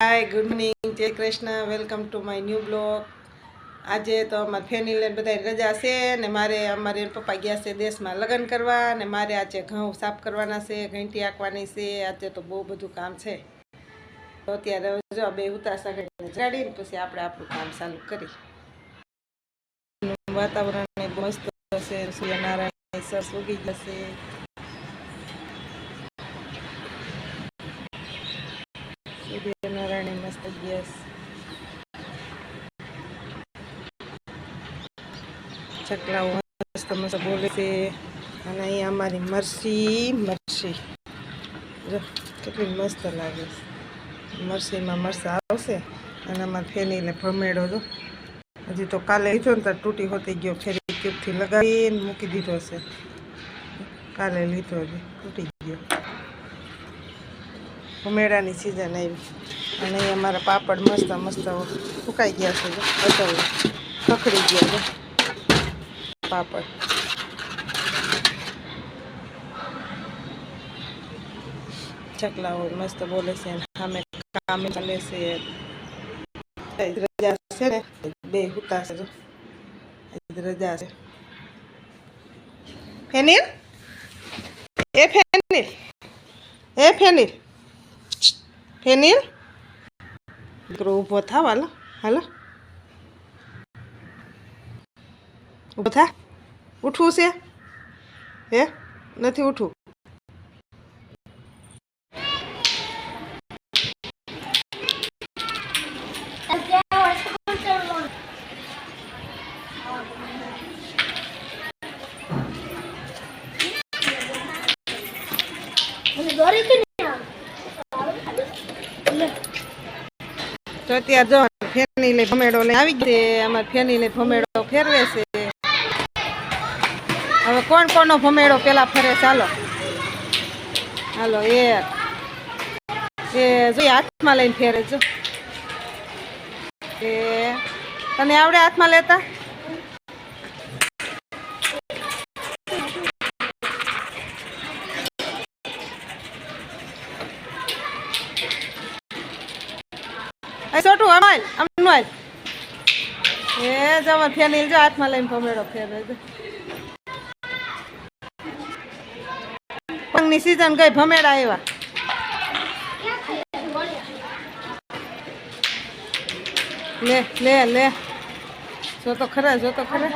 Hi good morning Jai Krishna. Welcome to my new blog આજે તો અમારી family બધા રજા છે ને મારે અમારે પપ્પા ગયા છે દેશમાં લગ્ન કરવા ને મારે આજે ઘઉં સાફ કરવાના છે, ઘંટી આંકવાની છે. આજે તો બહુ બધું કામ છે. તો અત્યારે જો બે ઉતાસા જાડીને પછી આપણે આપણું કામ ચાલુ કરી વાતાવરણ મસ્ત હશે સૂર્યનારાયણ સરસ ઉગી જશે સૂર્યનારાયણ મસ્ત ગેસ ચકલાઓ મસ્ત મસ્ત બોલે છે. અને અહીંયા અમારી મરસી મરસી. જો, કેટલી મસ્ત લાગે છે. મરસીમાં મરસા આવશે અને અમારે ફેનીને ભમેડો જો. હજી તો કાલે લીધો ને તો તૂટી હોતી ગયો, ફેરી ક્યુબથી લગાવીને મૂકી દીધો છે. કાલે લીધો હજી, તૂટી ગયો. ઉમેરાની સિઝન આવી. અને અહીં અમારા પાપડ મસ્ત મસ્ત સુકાઈ ગયા છે. જો બદલ ખખડી ગયા છે. પાપડ. ચકલાઓ મસ્ત બોલે છે. અને સામે કામે ચાલે છે. આજ રજા છે ને? બે હુતા છે જો. આજ રજા છે. ફેનિલ? એ ફેનિલ? એ ફેનિલ? ફેનિલ દીકરો ઊભો થાવ હાલો હાલો ઊભો થા ઉઠવું છે હે નથી ઉઠવું તો અત્યારે જો ફેની લઈ ભમેડો લઈ આવી ગઈ અમારે ફેની લઈ ભમેડો ફેરવે છે. હવે કોણ કોનો ભમેડો પેલા ફરે ચાલો હાલો. એક એ. જોઈએ હાથમાં લઈને ફેરે જો. એ. તને આવડે હાથમાં લેતા? એ છોટું અમાલ અમનવાલ એ જમા ફેનિલ જો હાથમાં લઈને ભમેડો ફેર પંગની સીઝન ગઈ, ભમેડા આવ્યા લે લે લે. જો તો ખરા જો તો ખરા.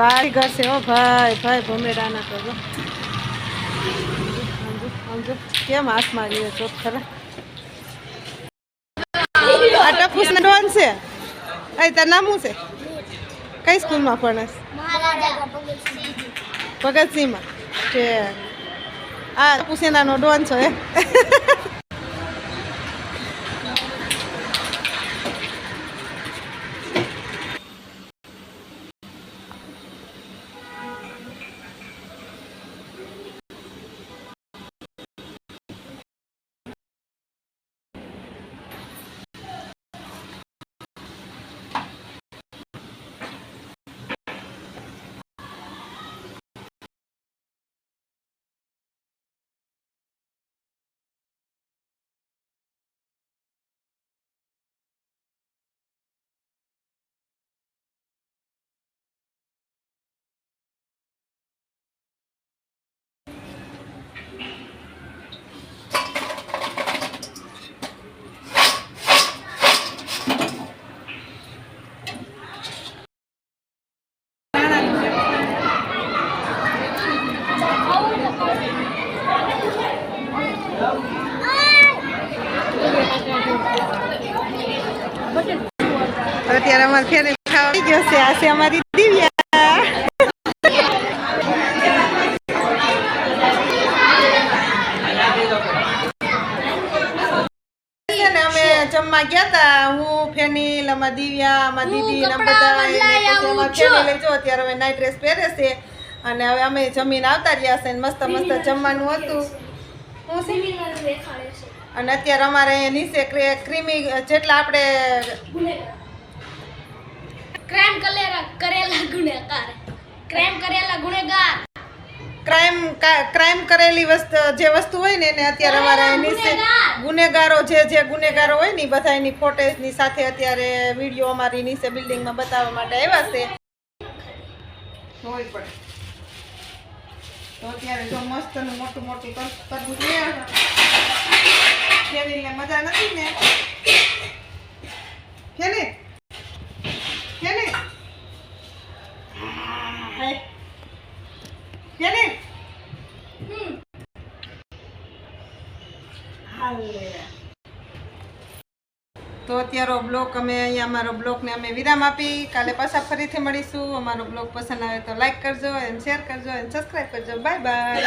બારી છે હો ભાઈ ભાઈ ભમેડાના સમજો કેમ હાથ મારી છો, ખરા? આ ટપુસ ને ડોન છે? અહીં તાર નામ છે? કઈ સ્કૂલમાં ભણસ? ભગતસિંહમાં. છે આ ટપુસેનાનો ડોન છો એ અત્યારે અમારે ફેરી ખાવા ગયો છે. આ છે અમારી દિવ્યા. જમવા ગયા હતા હું ફેનિલ અમાર દિવ્યા અમાર દીદી ને બધા ફેમિલી જો અત્યારે હવે નાઇટ ડ્રેસ પહેરે છે. અને હવે અમે જમીન આવતા રહ્યા છે મસ્ત મસ્ત જમવાનું હતું. હું છે? અને અત્યારે અમારે નીચે ક્રે- ક્રીમી જેટલા આપણે ક્રાઇમ કરેલા કરેલા ગુનેગાર. ક્રાઇમ કરેલા ગુનેગાર. ક્રાઇમ ક્રાઇમ કરેલી વસ્તુ જે વસ્તુ હોય ને એને અત્યારે અમારે એની નીચે ગુનેગારો. જે જે ગુનેગારો હોય ને બધા એની ફોટેજની સાથે અત્યારે વીડિયો અમારી નીચે બિલ્ડિંગમાં બતાવવા માટે આવ્યા છે. તો અત્યારે જો મસ્ત મોટું મોટું તર- તરબૂચ લઈ મજા નથી ને? કેને કેને હાય. કેને તો અત્યારે બ્લોગ અમે અહીંયા અમારો બ્લોગને અમે વિરામ આપી. કાલે પાછા ફરીથી મળીશું. અમારો બ્લોગ પસંદ આવે તો લાઇક કરજો એન્ડ શેર કરજો એન્ડ સબસ્ક્રાઈબ કરજો. Bye bye